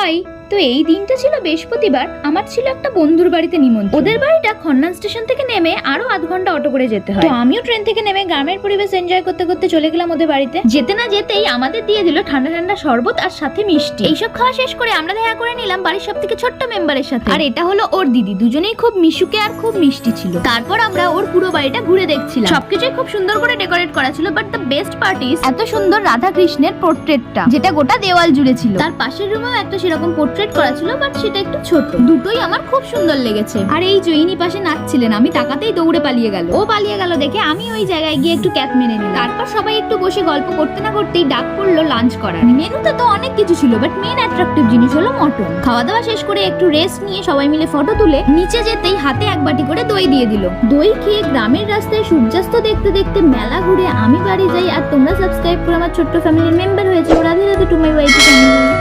Bye তো এই দিনটা ছিল বৃহস্পতিবার। আমার ছিল একটা বন্ধুর বাড়িতে নিমন্ত্রণ। ওদের বাড়িটা খন্নান স্টেশন থেকে নেমে আরও আধ ঘণ্টা অটো করে যেতে হয়। তো আমিও ট্রেন থেকে নেমে গ্রামের পরিবেশ এনজয় করতে করতে চলে গেলাম ওদের বাড়িতে। যেতে না যেতেই আমাদের দিয়ে দিল ঠান্ডা ঠান্ডা শরবত আর সাথে মিষ্টি। এইসব খাওয়া শেষ করে আমরা দেখা করে নিলাম বাড়ির সব থেকে ছোট্ট মেম্বারের সাথে। আর এটা হলো ওর দিদি। দুজনেই খুব মিশুকে আর খুব মিষ্টি ছিল। তারপর আমরা ওর পুরো বাড়িটা ঘুরে দেখছিলাম। সবকিছুই খুব সুন্দর করে ডেকোরেট করা ছিল but the best part is এত সুন্দর রাধা কৃষ্ণের পোর্ট্রেটটা যেটা গোটা দেওয়াল জুড়ে ছিল। তার পাশের রুমেও একটা সেরকম পোর্ট্রেট করা ছিল বাট সেটা একটু ছোট। দুটোই আমার খুব সুন্দর লেগেছে। আর এই জয়িনী পাশে নাচছিলেন, আমি তাকাতেই দৌড়ে পালিয়ে গেল। ও পালিয়ে গেল দেখে আমি ওই জায়গায় গিয়ে একটু ক্যাপ মেনে নিলাম। তারপর সবাই একটু বসে গল্প করতে না করতেই ডাক পড়ল লাঞ্চ করার। মেনুতে তো অনেক কিছু ছিল বাট মেন অ্যাট্রাকটিভ জিনিস হলো মটন খাওয়া দাওয়া শেষ করে একটু রেস্ট নিয়ে সবাই মিলে ফটো তুলে নিচে যেতেই হাতে এক বাটি করে দই দিয়ে দিল। দই খেয়ে গ্রামের রাস্তায় সূর্যাস্ত দেখতে দেখতে মেলা ঘুরে আমি বাড়ি যাই, আর তোমরা সাবস্ক্রাইব করে আমার ছোট্ট ফ্যামিলির মেম্বার হয়েছে। Radhe Radhe to my wife family